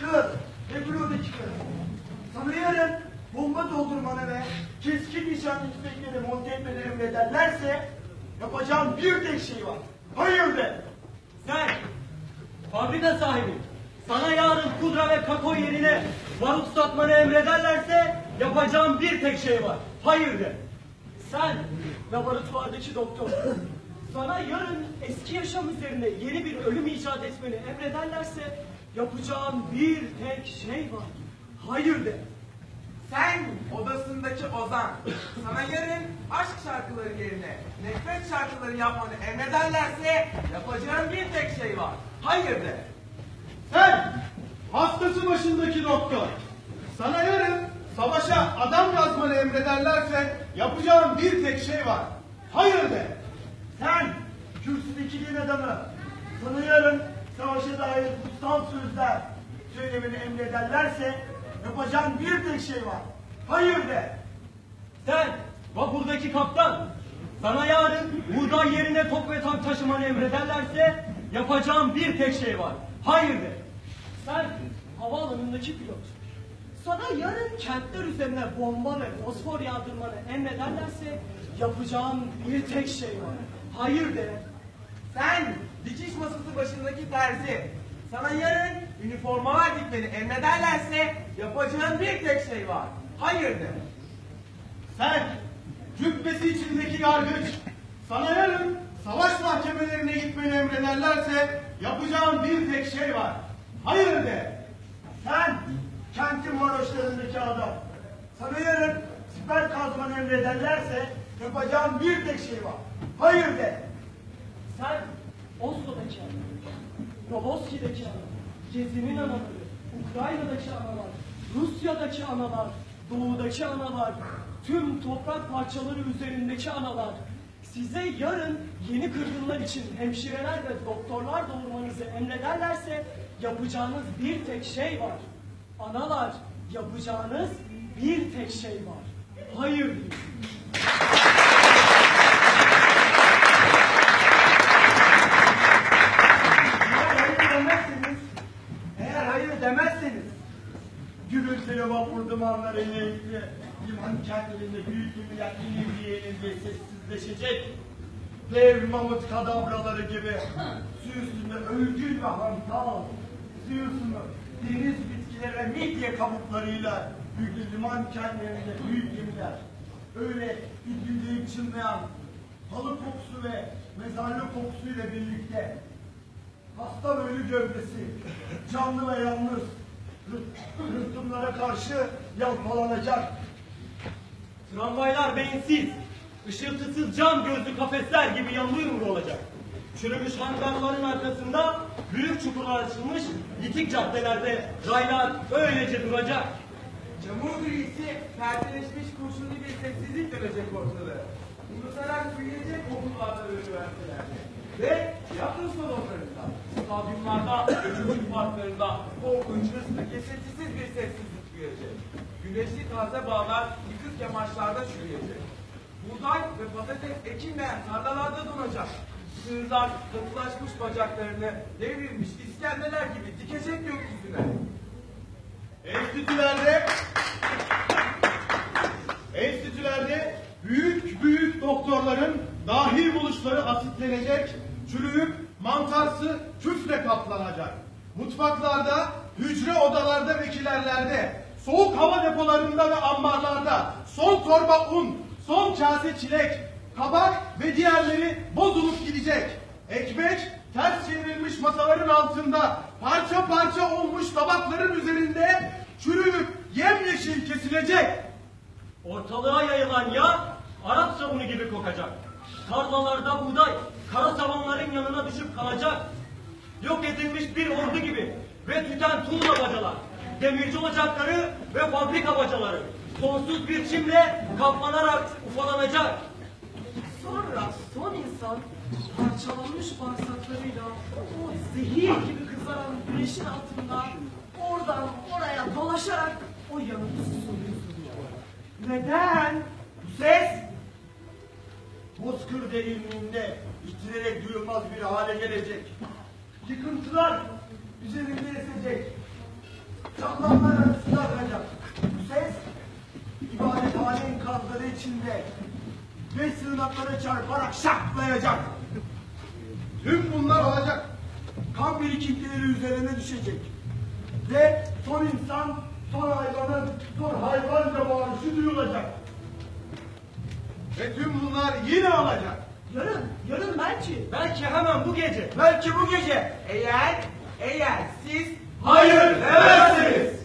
kız ve kız. Sana yarın bomba doldurmanı ve keskin nişan tüfekleri monte etmeni emrederlerse yapacağım bir tek şey var. Hayır de. Sen, fabrika sahibi, sana yarın pudra ve kakao yerine barut satmanı emrederlerse yapacağım bir tek şey var. Hayır de. Sen laboratuvardaki doktor. Sana yarın eski yaşam üzerine yeni bir ölüm icat etmeni emrederlerse yapacağım bir tek şey var. Hayır de. Sen odasındaki Ozan. Sana yarın aşk şarkıları yerine nefret şarkıları yapmanı emrederlerse yapacağın bir tek şey var. Hayır de. Sen hastası başındaki doktor. Sana yarın savaşa adam yazmanı emrederlerse yapacağım bir tek şey var. Hayır de. Sen kürsüdeki din adamı. Sana yarın savaşa dair kutsal sözler söylemeni emrederlerse yapacağım bir tek şey var. Hayır de. Sen, vapurdaki kaptan, sana yarın buğday yerine top ve tank taşımanı emrederlerse yapacağım bir tek şey var. Hayır de. Sen havaalanındaki pilot. Sana yarın kentler üzerine bomba ve fosfor yağdırmanı emrederlerse yapacağım bir tek şey var. Hayır de. Sen dikiş masası başındaki terzi. Sana yarın üniformalar dikmeni emrederlerse yapacağın bir tek şey var. Hayır de. Sen cübbesi içindeki yargıç. Sana yarın savaş mahkemelerine gitmeni emrederlerse yapacağım bir tek şey var. Hayır de. Sen kentin varoşlarındaki adam. Sana yarın siper kazmanı emrederlerse yapacağım bir tek şey var. Hayır de. Sen Oslo'daki adam. Roboski'deki adam. Gezi'nin anaları. Ukrayna'daki analar. Rusya'daki analar. Doğu'daki analar. Tüm toprak parçaları üzerindeki analar. Size yarın yeni kırgınlar için hemşireler ve doktorlar doğurmanızı emrederlerse yapacağınız bir tek şey var. Analar yapacağınız bir tek şey var. Hayır diyor. Eğer hayır demezseniz, eğer hayır demezseniz, gürültülü dumanlarıyla ilgili liman kentlerinde büyük gemiler inildiği enildiği sessizleşecek. Dev mamut kadavraları gibi su üstünde ölgün ve hantal, su üstünde deniz bitkileri ve midye kabuklarıyla büyük liman kentlerinde büyük gemiler. Öyle bildiğim çınlayan halı kokusu ve mezarlık kokusuyla birlikte hasta ölü gövdesi, canlı ve yalnız, rıhtımlara karşı yalpalanacak. Tramvaylar beyinsiz, ışıltısız cam gözlü kafesler gibi yanlı yumru olacak. Çürümüş hangarların arkasında büyük çukurlar açılmış, yitik caddelerde raylar öylece duracak. Çamur grisi perdeleşmiş kurşunlu bir sessizlik dönecek ortalığı. Unutarak büyüyecek okullarda ve üniversitelerde. Ve tiyatro salonlarında, stadyumlarda, çocuk parklarında korkunç, hırslı, kesintisiz bir sessizlik büyüyecek. Güneşli taze bağlar yıkık yamaçlarda çürüyecek. Buğday ve patates ekilmeyen tarlalarda donacak. Sığırlar katılaşmış bacaklarını devrilmiş iskendeler gibi dikecek gökyüzüne. Enstitülerde enstitülerde büyük büyük doktorların dahi buluşları asitlenecek, çürüyüp mantarsı küfle kaplanacak. Mutfaklarda, hücre odalarda ve kilerlerde, soğuk hava depolarında ve ambarlarda son torba un, son kase çilek, kabak ve diğerleri bozulup gidecek. Ekmek ters çevrilmiş masaların altında parça parça olmuş tabakların üzerinde çürüyüp yemyeşil kesilecek. Ortalığa yayılan yağ Arap sabunu gibi kokacak. Tarlalarda buğday kalacak. Yok edilmiş bir ordu gibi ve tüten tuğla bacalar, demirci ocakları ve fabrika bacaları sonsuz bir çimle kaplanarak ufalanacak. Sonra son insan parçalanmış bağırsaklarıyla o zehir gibi kızaran güneşin altında oradan oraya dolaşarak o yanıtı soruyor. Neden? Bu ses bozkır derinliğinde itirerek duyulmaz bir hale gelecek. Yıkıntılar üzerinde esecek. kaplanlar arasında akacak. Bu ses ibadethane enkazları içinde ve sığınaklara çarparak şaklayacak. Tüm bunlar olacak. Kan birikintileri üzerine düşecek. Ve son insan, son hayvanın, son hayvanca bağırışı duyulacak. Ve tüm bunlar yine olacak. Yarın, yarın belki. Belki hemen bu gece. Belki bu gece. Eğer, eğer siz Hayır demezsiniz.